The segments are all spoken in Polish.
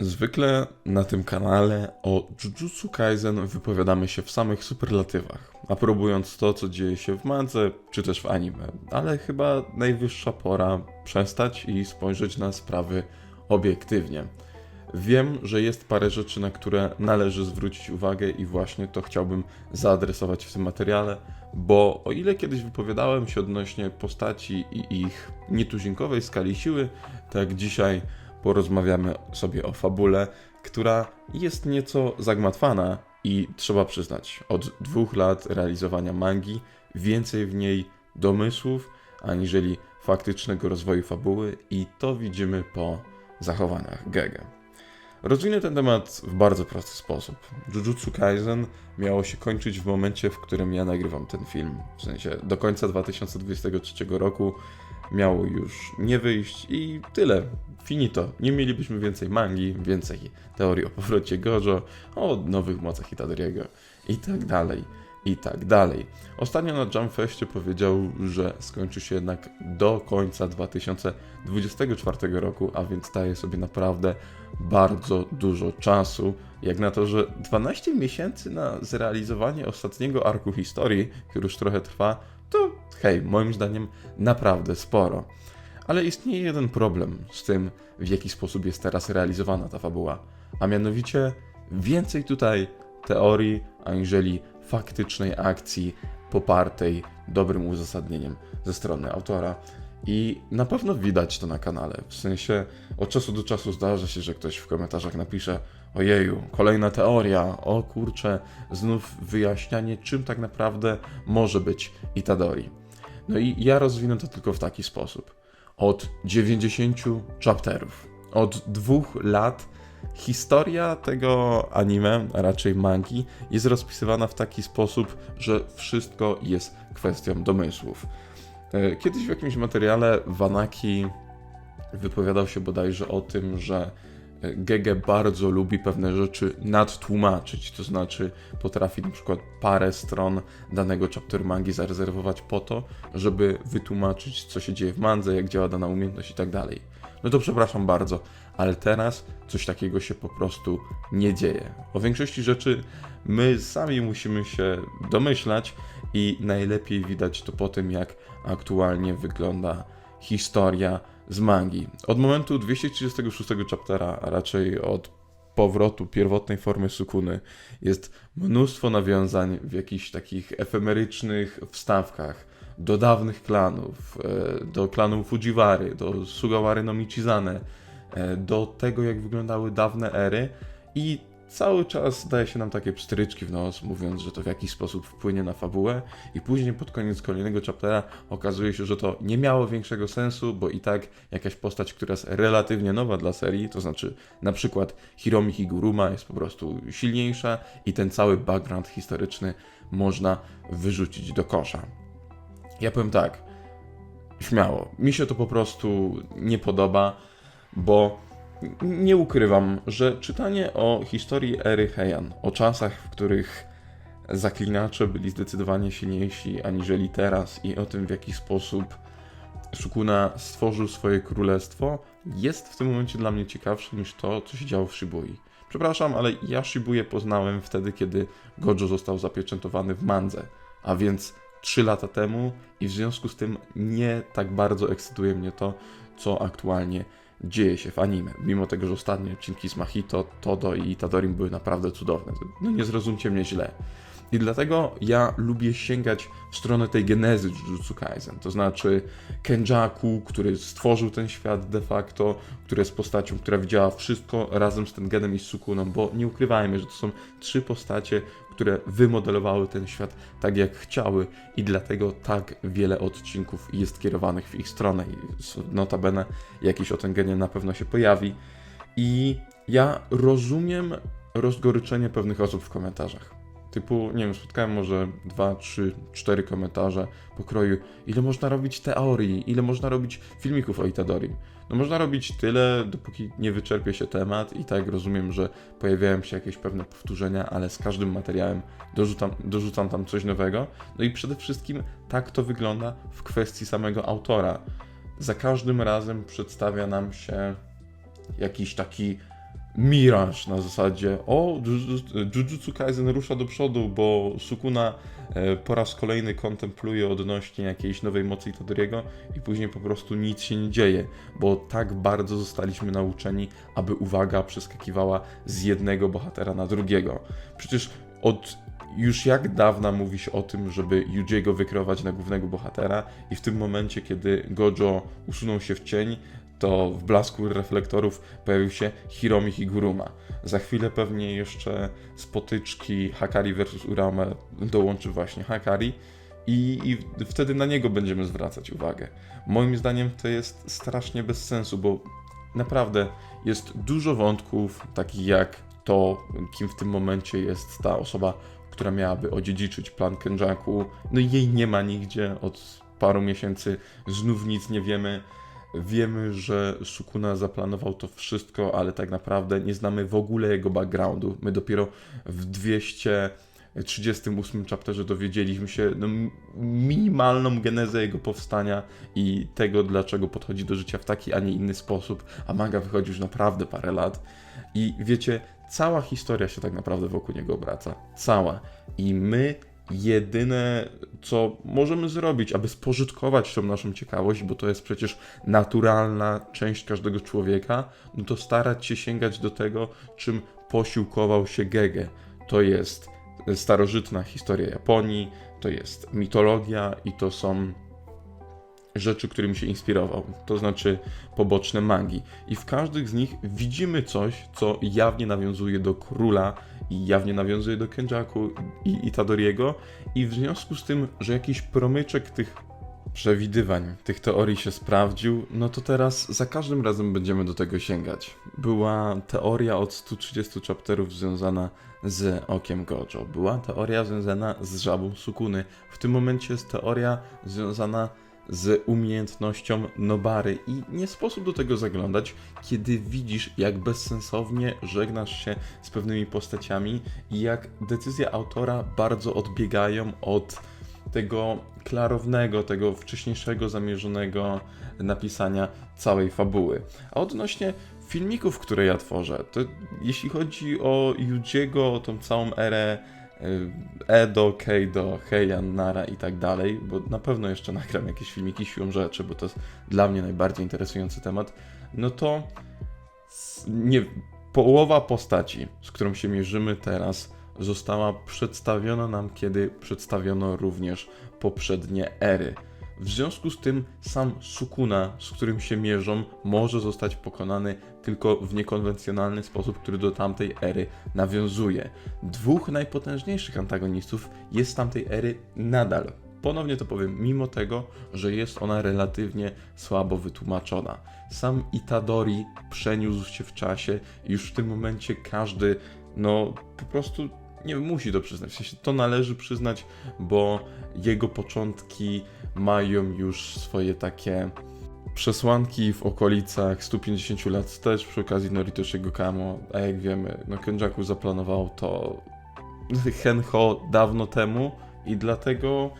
Zwykle na tym kanale o Jujutsu Kaisen wypowiadamy się w samych superlatywach, aprobując to, co dzieje się w mance czy też w anime, ale chyba najwyższa pora przestać i spojrzeć na sprawy obiektywnie. Wiem, że jest parę rzeczy, na które należy zwrócić uwagę i właśnie to chciałbym zaadresować w tym materiale, bo o ile kiedyś wypowiadałem się odnośnie postaci i ich nietuzinkowej skali siły, tak dzisiaj porozmawiamy sobie o fabule, która jest nieco zagmatwana i trzeba przyznać, od dwóch lat realizowania mangi więcej w niej domysłów aniżeli faktycznego rozwoju fabuły i to widzimy po zachowaniach Gege. Rozwinę ten temat w bardzo prosty sposób. Jujutsu Kaisen miało się kończyć w momencie, w którym ja nagrywam ten film. W sensie do końca 2023 roku miało już nie wyjść i tyle. Finito. Nie mielibyśmy więcej mangi, więcej teorii o powrocie Gojo, o nowych mocach Itadoriego i tak dalej, i tak dalej. Ostatnio na Jump Festie powiedział, że skończy się jednak do końca 2024 roku, a więc daje sobie naprawdę bardzo dużo czasu. Jak na to, że 12 miesięcy na zrealizowanie ostatniego arku historii, który już trochę trwa, to hej, moim zdaniem naprawdę sporo. Ale istnieje jeden problem z tym, w jaki sposób jest teraz realizowana ta fabuła. A mianowicie więcej tutaj teorii, aniżeli faktycznej akcji popartej dobrym uzasadnieniem ze strony autora. I na pewno widać to na kanale. W sensie od czasu do czasu zdarza się, że ktoś w komentarzach napisze: Ojeju, kolejna teoria, o kurczę, znów wyjaśnianie, czym tak naprawdę może być Itadori. No i ja rozwinę to tylko w taki sposób. Od 90 chapterów, od dwóch lat historia tego anime, a raczej mangi, jest rozpisywana w taki sposób, że wszystko jest kwestią domysłów. E, Kiedyś w jakimś materiale Wanaki wypowiadał się bodajże o tym, że Gege bardzo lubi pewne rzeczy nadtłumaczyć, to znaczy potrafi na przykład parę stron danego chapter mangi zarezerwować po to, żeby wytłumaczyć, co się dzieje w mandze, jak działa dana umiejętność i tak dalej. No to przepraszam bardzo, ale teraz coś takiego się po prostu nie dzieje. O większości rzeczy my sami musimy się domyślać i najlepiej widać to po tym, jak aktualnie wygląda historia z mangi. Od momentu 236 chaptera, a raczej od powrotu pierwotnej formy Sukuny, jest mnóstwo nawiązań w jakichś takich efemerycznych wstawkach do dawnych klanów, e, do klanu Fujiwary, do Sugawary no Michizane, e, do tego jak wyglądały dawne ery i cały czas daje się nam takie pstryczki w nos, mówiąc, że to w jakiś sposób wpłynie na fabułę i później pod koniec kolejnego chaptera okazuje się, że to nie miało większego sensu, bo i tak jakaś postać, która jest relatywnie nowa dla serii, to znaczy na przykład Hiromi Higuruma jest po prostu silniejsza i ten cały background historyczny można wyrzucić do kosza. Ja powiem tak, śmiało, mi się to po prostu nie podoba, bo nie ukrywam, że czytanie o historii ery Heian, o czasach, w których zaklinacze byli zdecydowanie silniejsi aniżeli teraz i o tym, w jaki sposób Sukuna stworzył swoje królestwo, jest w tym momencie dla mnie ciekawsze niż to, co się działo w Shibui. Przepraszam, ale ja Shibuję poznałem wtedy, kiedy Gojo został zapieczętowany w Mandze, a więc 3 lata temu i w związku z tym nie tak bardzo ekscytuje mnie to, co aktualnie dzieje się w anime. Mimo tego, że ostatnie odcinki z Mahito, Todo i Itadorim były naprawdę cudowne. No nie zrozumcie mnie źle. I dlatego ja lubię sięgać w stronę tej genezy Jujutsu Kaisen, to znaczy Kenjaku, który stworzył ten świat de facto, który jest postacią, która widziała wszystko razem z Tengenem i Sukuną, bo nie ukrywajmy, że to są trzy postacie, które wymodelowały ten świat tak jak chciały i dlatego tak wiele odcinków jest kierowanych w ich stronę. I notabene jakiś o Tengenie na pewno się pojawi. I ja rozumiem rozgoryczenie pewnych osób w komentarzach. Typu, nie wiem, spotkałem może dwa, trzy, cztery komentarze pokroju, ile można robić teorii, ile można robić filmików o Itadorim. No można robić tyle, dopóki nie wyczerpie się temat i tak rozumiem, że pojawiają się jakieś pewne powtórzenia, ale z każdym materiałem dorzucam, dorzucam tam coś nowego. No i przede wszystkim tak to wygląda w kwestii samego autora. Za każdym razem przedstawia nam się jakiś taki miraż na zasadzie o, Juju- Jujutsu Kaisen rusza do przodu, bo Sukuna e, po raz kolejny kontempluje odnośnie jakiejś nowej mocy Itadoriego i później po prostu nic się nie dzieje, bo tak bardzo zostaliśmy nauczeni, aby uwaga przeskakiwała z jednego bohatera na drugiego. Przecież od już jak dawna mówi się o tym, żeby Yujiego wykreować na głównego bohatera i w tym momencie, kiedy Gojo usunął się w cień, to w blasku reflektorów pojawił się Hiromi Higuruma. Za chwilę pewnie jeszcze z potyczki Hakari vs Urame dołączy właśnie Hakari i, i wtedy na niego będziemy zwracać uwagę. Moim zdaniem to jest strasznie bez sensu, bo naprawdę jest dużo wątków, takich jak to, kim w tym momencie jest ta osoba, która miałaby odziedziczyć plan Kenjaku. No jej nie ma nigdzie od paru miesięcy, znów nic nie wiemy. Wiemy, że Sukuna zaplanował to wszystko, ale tak naprawdę nie znamy w ogóle jego backgroundu. My dopiero w 238 chapterze dowiedzieliśmy się no, minimalną genezę jego powstania i tego, dlaczego podchodzi do życia w taki, a nie inny sposób, a manga wychodzi już naprawdę parę lat. I wiecie, cała historia się tak naprawdę wokół niego obraca. Cała. I my jedyne, co możemy zrobić, aby spożytkować tą naszą ciekawość, bo to jest przecież naturalna część każdego człowieka, no to starać się sięgać do tego, czym posiłkował się Gege. To jest starożytna historia Japonii, to jest mitologia i to są rzeczy, którymi się inspirował, to znaczy poboczne mangi. I w każdych z nich widzimy coś, co jawnie nawiązuje do króla i jawnie nawiązuje do Kenjaku i Itadoriego i w związku z tym, że jakiś promyczek tych przewidywań, tych teorii się sprawdził, no to teraz za każdym razem będziemy do tego sięgać. Była teoria od 130 chapterów związana z okiem Gojo. Była teoria związana z żabą Sukuny. W tym momencie jest teoria związana z umiejętnością Nobary i nie sposób do tego zaglądać, kiedy widzisz, jak bezsensownie żegnasz się z pewnymi postaciami i jak decyzje autora bardzo odbiegają od tego klarownego, tego wcześniejszego zamierzonego napisania całej fabuły. A odnośnie filmików, które ja tworzę, to jeśli chodzi o Yujiego, o tą całą erę Edo, Keido, Heian, Nara i tak dalej, bo na pewno jeszcze nagram jakieś filmiki siłą rzeczy, bo to jest dla mnie najbardziej interesujący temat, no to nie, połowa postaci, z którą się mierzymy teraz, została przedstawiona nam, kiedy przedstawiono również poprzednie ery. W związku z tym sam Sukuna, z którym się mierzą, może zostać pokonany tylko w niekonwencjonalny sposób, który do tamtej ery nawiązuje. Dwóch najpotężniejszych antagonistów jest z tamtej ery nadal. Ponownie to powiem, mimo tego, że jest ona relatywnie słabo wytłumaczona. Sam Itadori przeniósł się w czasie i już w tym momencie każdy, no po prostu nie musi to przyznać. W sensie to należy przyznać, bo jego początki mają już swoje takie przesłanki w okolicach 150 lat wstecz przy okazji Noritoshiego Kamo, a jak wiemy, no Kenjaku zaplanował to Henho dawno temu i dlatego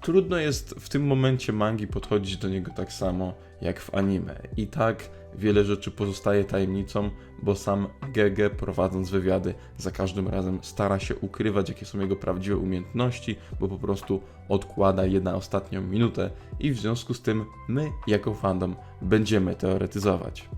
trudno jest w tym momencie mangi podchodzić do niego tak samo jak w anime. I tak wiele rzeczy pozostaje tajemnicą, bo sam Gege prowadząc wywiady za każdym razem stara się ukrywać jakie są jego prawdziwe umiejętności, bo po prostu odkłada je na ostatnią minutę i w związku z tym my jako fandom będziemy teoretyzować.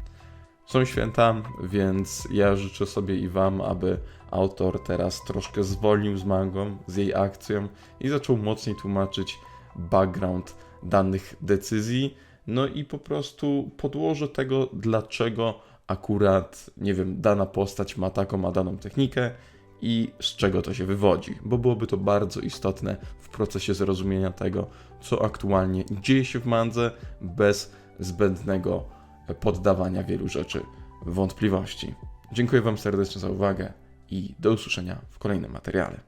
Są święta, więc ja życzę sobie i Wam, aby autor teraz troszkę zwolnił z mangą, z jej akcją i zaczął mocniej tłumaczyć background danych decyzji. No i po prostu podłoże tego, dlaczego akurat, nie wiem, dana postać ma taką, a daną technikę i z czego to się wywodzi, bo byłoby to bardzo istotne w procesie zrozumienia tego, co aktualnie dzieje się w mandze bez zbędnego poddawania wielu rzeczy wątpliwości. Dziękuję Wam serdecznie za uwagę i do usłyszenia w kolejnym materiale.